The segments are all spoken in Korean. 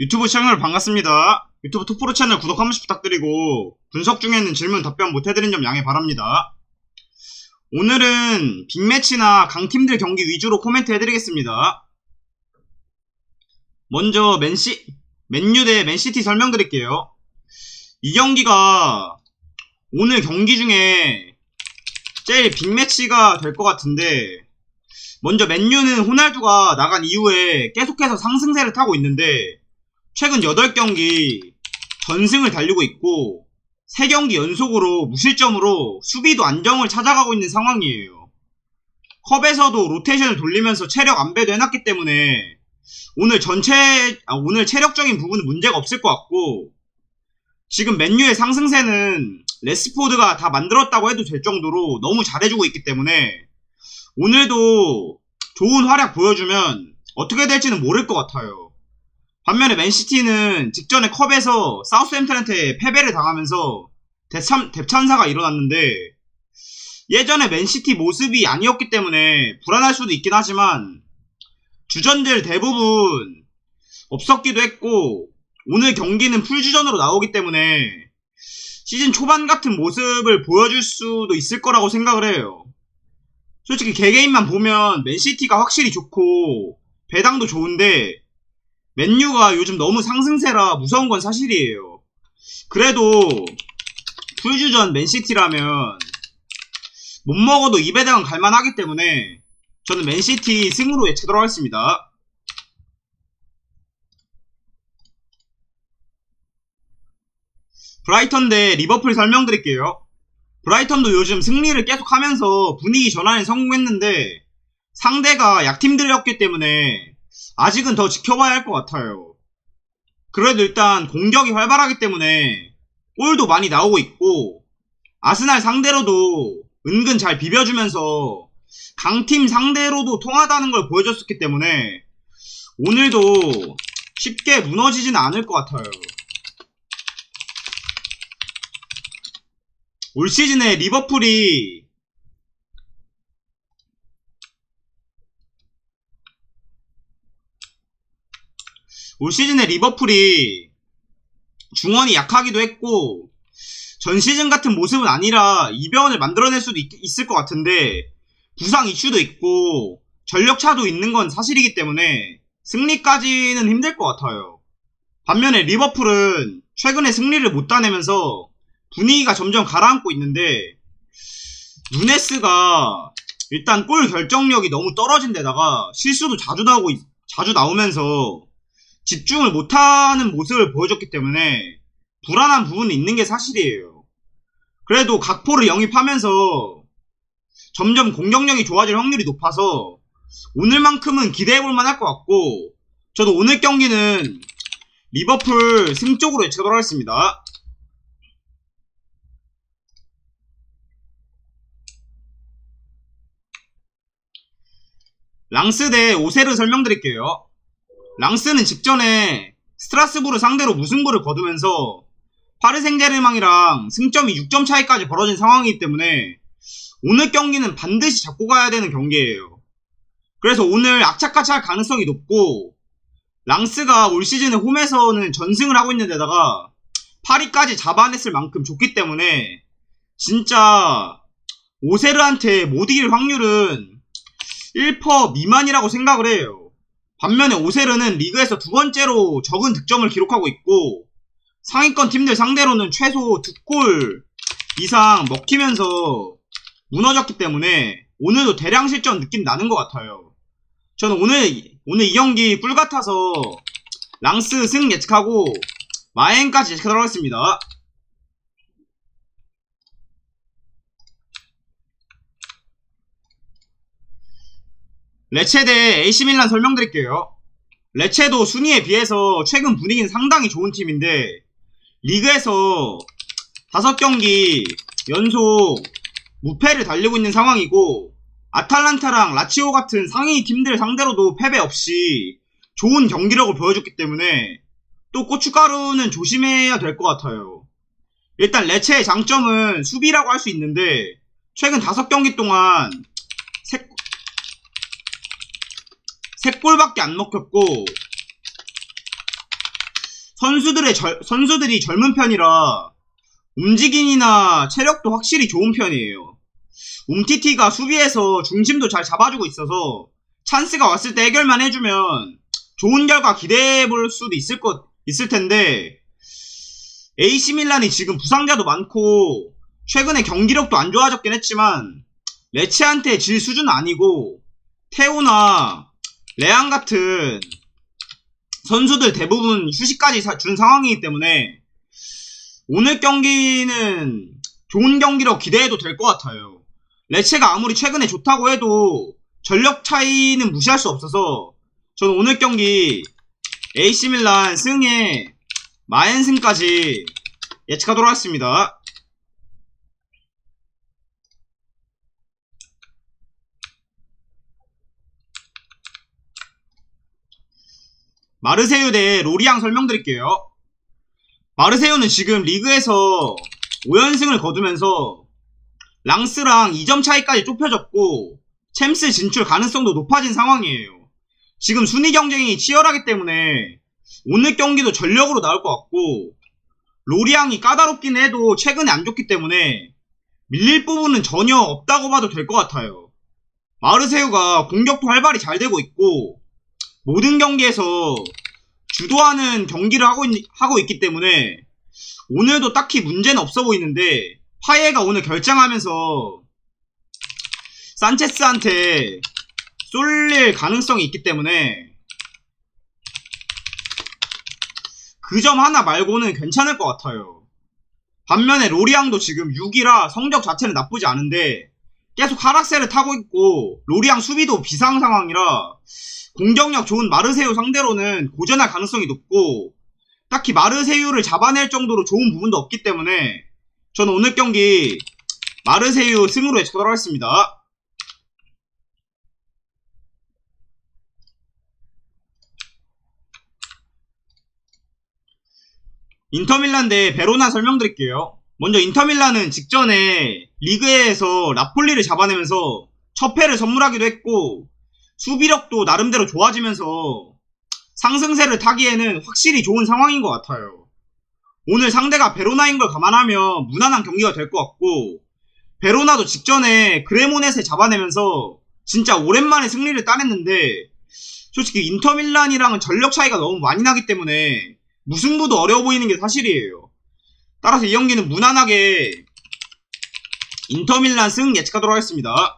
유튜브 여러분 반갑습니다. 유튜브 투프로 채널 구독 한 번씩 부탁드리고 분석 중에는 질문 답변 못 해드린 점 양해 바랍니다. 오늘은 빅매치나 강팀들 경기 위주로 코멘트 해드리겠습니다. 먼저 맨시, 맨유 대 맨시티 설명드릴게요. 이 경기가 오늘 경기 중에 제일 빅매치가 될 것 같은데 먼저 맨유는 호날두가 나간 이후에 계속해서 상승세를 타고 있는데 최근 8경기 전승을 달리고 있고 3경기 연속으로 무실점으로 수비도 안정을 찾아가고 있는 상황이에요. 컵에서도 로테이션을 돌리면서 체력 안배도 해놨기 때문에 오늘 전체 아, 오늘 체력적인 부분은 문제가 없을 것 같고 지금 맨유의 상승세는 레스포드가 다 만들었다고 해도 될 정도로 너무 잘해주고 있기 때문에 오늘도 좋은 활약 보여주면 어떻게 될지는 모를 것 같아요. 반면에 맨시티는 직전에 컵에서 사우스햄튼한테 패배를 당하면서 대참, 대참사가 일어났는데 예전에 맨시티 모습이 아니었기 때문에 불안할 수도 있긴 하지만 주전들 대부분 없었기도 했고 오늘 경기는 풀주전으로 나오기 때문에 시즌 초반 같은 모습을 보여줄 수도 있을 거라고 생각을 해요. 솔직히 개개인만 보면 맨시티가 확실히 좋고 배당도 좋은데 맨유가 요즘 너무 상승세라 무서운 건 사실이에요. 그래도 풀주전 맨시티라면 못 먹어도 2배당은 갈만하기 때문에 저는 맨시티 승으로 예측하도록 하겠습니다. 브라이턴 대 리버풀 설명드릴게요. 브라이턴도 요즘 승리를 계속하면서 분위기 전환에 성공했는데 상대가 약팀들이었기 때문에 아직은 더 지켜봐야 할 것 같아요. 그래도 일단 공격이 활발하기 때문에 골도 많이 나오고 있고 아스날 상대로도 은근 잘 비벼주면서 강팀 상대로도 통하다는 걸 보여줬었기 때문에 오늘도 쉽게 무너지지는 않을 것 같아요. 올 시즌에 리버풀이 올 시즌에 리버풀이 중원이 약하기도 했고 전 시즌 같은 모습은 아니라 이변을 만들어낼 수도 있, 있을 것 같은데 부상 이슈도 있고 전력차도 있는 건 사실이기 때문에 승리까지는 힘들 것 같아요. 반면에 리버풀은 최근에 승리를 못 따내면서 분위기가 점점 가라앉고 있는데 누네스가 일단 골 결정력이 너무 떨어진 데다가 실수도 자주 나오고 있- 자주 나오면서 집중을 못하는 모습을 보여줬기 때문에 불안한 부분이 있는 게 사실이에요. 그래도 각포를 영입하면서 점점 공격력이 좋아질 확률이 높아서 오늘만큼은 기대해볼 만할 것 같고 저도 오늘 경기는 리버풀 승 쪽으로 예측하도록 하겠습니다. 랑스 대 오세르 설명드릴게요. 랑스는 직전에 스트라스부르 상대로 무승부를 거두면서 파르 생제르망이랑 승점이 6점 차이까지 벌어진 상황이기 때문에 오늘 경기는 반드시 잡고 가야 되는 경기예요. 그래서 오늘 악착같이 가능성이 높고 랑스가 올 시즌에 홈에서는 전승을 하고 있는 데다가 파리까지 잡아냈을 만큼 좋기 때문에 진짜 오세르한테 못 이길 확률은 1% 미만이라고 생각을 해요. 반면에 오세르는 리그에서 두 번째로 적은 득점을 기록하고 있고 상위권 팀들 상대로는 최소 두 골 이상 먹히면서 무너졌기 때문에 오늘도 대량 실점 느낌 나는 것 같아요. 저는 오늘 오늘 이 경기 꿀 같아서 랑스 승 예측하고 마행까지 예측하도록 하겠습니다. 레체 대 AC 밀란 설명드릴게요. 레체도 순위에 비해서 최근 분위기는 상당히 좋은 팀인데 리그에서 5경기 연속 무패를 달리고 있는 상황이고 아탈란타랑 라치오 같은 상위 팀들 상대로도 패배 없이 좋은 경기력을 보여줬기 때문에 또 고춧가루는 조심해야 될 것 같아요. 일단 레체의 장점은 수비라고 할 수 있는데 최근 5경기 동안 3, 골밖에 안 먹혔고 선수들의 절- 선수들이 젊은 편이라 움직임이나 체력도 확실히 좋은 편이에요. 움티티가 수비에서 중심도 잘 잡아주고 있어서 찬스가 왔을 때 해결만 해주면 좋은 결과 기대해 볼 수도 있을 것 있을 텐데 AC 밀란이 지금 부상자도 많고 최근에 경기력도 안 좋아졌긴 했지만 레체한테 질 수준은 아니고 테오나 레앙 같은 선수들 대부분 휴식까지 사- 준 상황이기 때문에 오늘 경기는 좋은 경기로 기대해도 될 것 같아요. 레체가 아무리 최근에 좋다고 해도 전력 차이는 무시할 수 없어서 저는 오늘 경기 AC 밀란 승에 마엔승까지 예측하도록 하겠습니다. 마르세유 대 로리앙 설명드릴게요. 마르세유는 지금 리그에서 5연승을 거두면서 랑스랑 2점 차이까지 좁혀졌고 챔스 진출 가능성도 높아진 상황이에요. 지금 순위 경쟁이 치열하기 때문에 오늘 경기도 전력으로 나올 것 같고 로리앙이 까다롭긴 해도 최근에 안 좋기 때문에 밀릴 부분은 전혀 없다고 봐도 될 것 같아요. 마르세유가 공격도 활발히 잘 되고 있고 모든 경기에서 주도하는 경기를 하고, 있, 하고 있기 때문에 오늘도 딱히 문제는 없어 보이는데 파예가 오늘 결정하면서 산체스한테 쏠릴 가능성이 있기 때문에 그 점 하나 말고는 괜찮을 것 같아요. 반면에 로리앙도 지금 6이라 성적 자체는 나쁘지 않은데 계속 하락세를 타고 있고 로리앙 수비도 비상 상황이라 공격력 좋은 마르세유 상대로는 고전할 가능성이 높고 딱히 마르세유를 잡아낼 정도로 좋은 부분도 없기 때문에 저는 오늘 경기 마르세유 승으로 예측하도록 하겠습니다. 인터밀란 대 베로나 설명드릴게요. 먼저 인터밀란은 직전에 리그에서 나폴리를 잡아내면서 첫 패를 선물하기도 했고 수비력도 나름대로 좋아지면서 상승세를 타기에는 확실히 좋은 상황인 것 같아요. 오늘 상대가 베로나인 걸 감안하면 무난한 경기가 될 것 같고 베로나도 직전에 그레모넷을 잡아내면서 진짜 오랜만에 승리를 따냈는데 솔직히 인터밀란이랑은 전력 차이가 너무 많이 나기 때문에 무승부도 어려워 보이는 게 사실이에요. 따라서 이 경기는 무난하게 인터밀란 승 예측하도록 하겠습니다.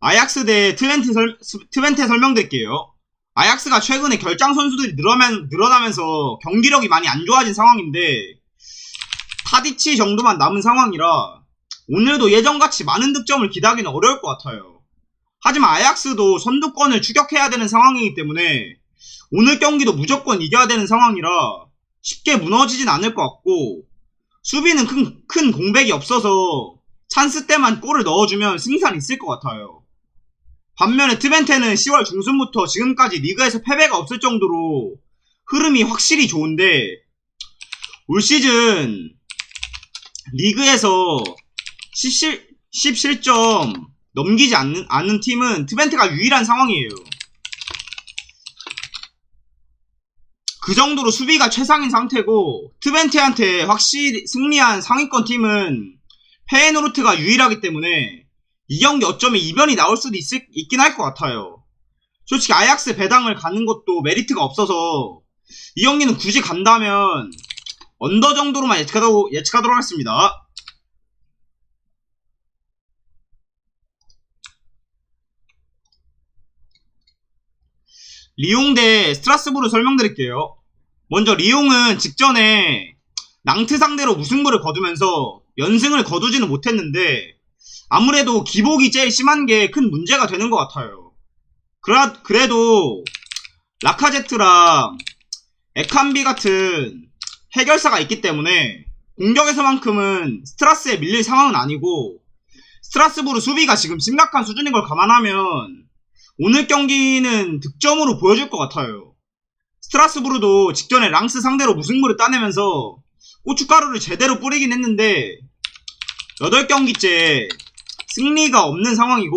아약스 대 트웬테, 설, 트웬테 설명드릴게요. 아약스가 최근에 결장 선수들이 늘어면, 늘어나면서 경기력이 많이 안 좋아진 상황인데 타디치 정도만 남은 상황이라 오늘도 예전같이 많은 득점을 기대하기는 어려울 것 같아요. 하지만 아약스도 선두권을 추격해야 되는 상황이기 때문에 오늘 경기도 무조건 이겨야 되는 상황이라 쉽게 무너지진 않을 것 같고 수비는 큰, 큰 공백이 없어서 찬스 때만 골을 넣어주면 승산 있을 것 같아요. 반면에 트벤테는 10월 중순부터 지금까지 리그에서 패배가 없을 정도로 흐름이 확실히 좋은데 올 시즌 리그에서 10실, 10실점 넘기지 않는, 않는 팀은 트벤테가 유일한 상황이에요. 그 정도로 수비가 최상인 상태고 트벤테한테 확실히 승리한 상위권 팀은 페에노르트가 유일하기 때문에 이 경기 어쩌면 이변이 나올 수도 있, 있긴 할 것 같아요. 솔직히 아약스 배당을 가는 것도 메리트가 없어서 이 경기는 굳이 간다면 언더 정도로만 예측하도록, 예측하도록 하겠습니다. 리옹 대 스트라스부르 설명드릴게요. 먼저 리옹은 직전에 낭트 상대로 무승부를 거두면서 연승을 거두지는 못했는데 아무래도 기복이 제일 심한 게 큰 문제가 되는 것 같아요. 그라, 그래도 라카제트랑 에칸비 같은 해결사가 있기 때문에 공격에서만큼은 스트라스에 밀릴 상황은 아니고 스트라스부르 수비가 지금 심각한 수준인 걸 감안하면 오늘 경기는 득점으로 보여줄 것 같아요. 스트라스부르도 직전에 랑스 상대로 무승부를 따내면서 고춧가루를 제대로 뿌리긴 했는데 8경기째 승리가 없는 상황이고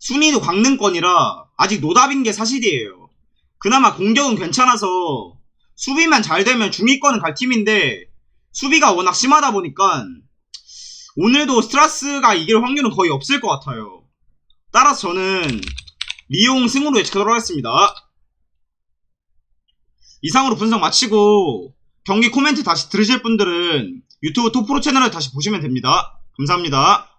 순위도 강등권이라 아직 노답인 게 사실이에요. 그나마 공격은 괜찮아서 수비만 잘 되면 중위권은 갈 팀인데 수비가 워낙 심하다 보니까 오늘도 스트라스가 이길 확률은 거의 없을 것 같아요. 따라서 저는 리용 승으로 예측하도록 하겠습니다. 이상으로 분석 마치고 경기 코멘트 다시 들으실 분들은 유튜브 톱프로 채널을 다시 보시면 됩니다. 감사합니다.